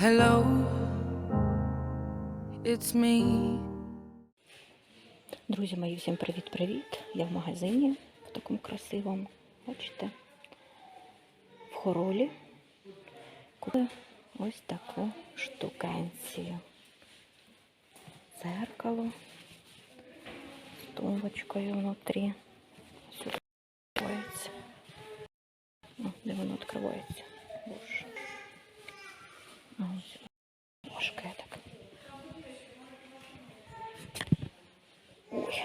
Hello, it's me. Друзі мої, всім привіт-привіт! Я в магазині в такому красивому, бачите, в хоролі. Купила ось таку штукенцію. Зеркало з тумбочкою внутрі. Сюди відкривається. О, де воно відкривається? Боже. Ножка так. Ой.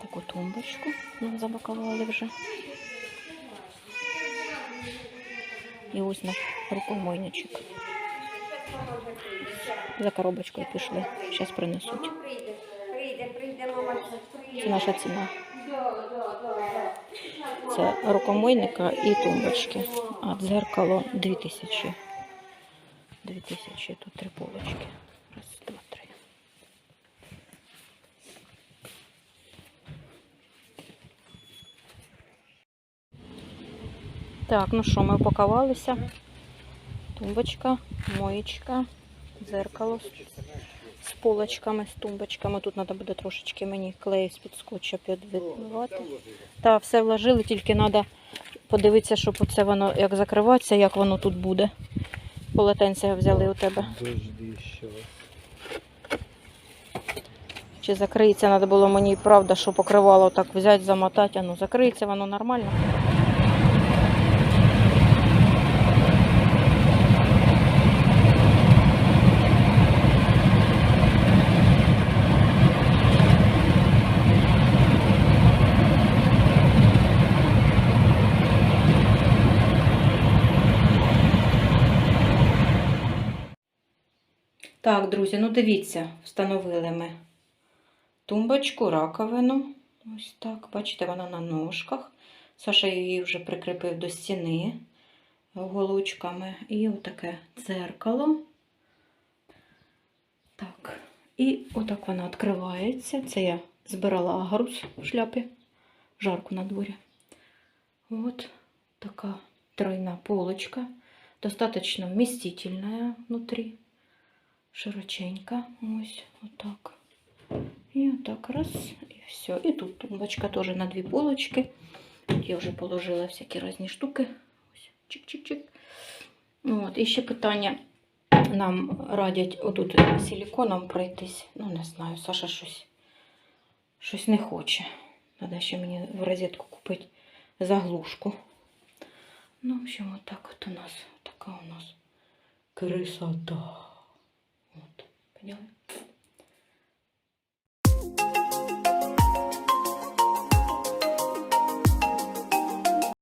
Таку тумбочку нам запакували вже. І ось наш рукомойничок. За коробочкою пішли. Зараз принесуть. Це наша ціна. Це рукомойника і тумбочки. А дзеркало 2000. 2000. Тут три полочки. Раз, два, три. Так, ну що, ми упакувалися. Тумбочка, моєчка, дзеркало з, полочками, з тумбочками. Тут треба буде трошечки мені клею з-під скотча підвивати. Так, все вложили, тільки треба подивитися, щоб оце воно як закриватися, як воно тут буде. Полотенця взяли у тебе. Чи закриється, треба було мені правда, що покривало так взяти, замотати. А ну закриється воно нормально. Так, друзі, ну дивіться, встановили ми тумбочку, раковину. Ось так, бачите, вона на ножках. Саша її вже прикріпив до стіни голочками. І отаке дзеркало. Так. І отак вона відкривається. Це я збирала агрус в шляпі. Жарко на дворі. От така тройна полочка. Достаточно вместительная внутри. Широченька. Ось отак. І отак раз, і все. І тут тумбочка теж на дві полочки. Тут я вже положила всякі різні штуки. Ось, чик-чик-чик. От, і ще питання. Нам радять отут силіконом пройтись. Ну, не знаю, Саша щось, щось не хоче. Треба ще мені в розетку купити заглушку. Ну, в общем, отак от у нас. Така у нас красота. От, поняли?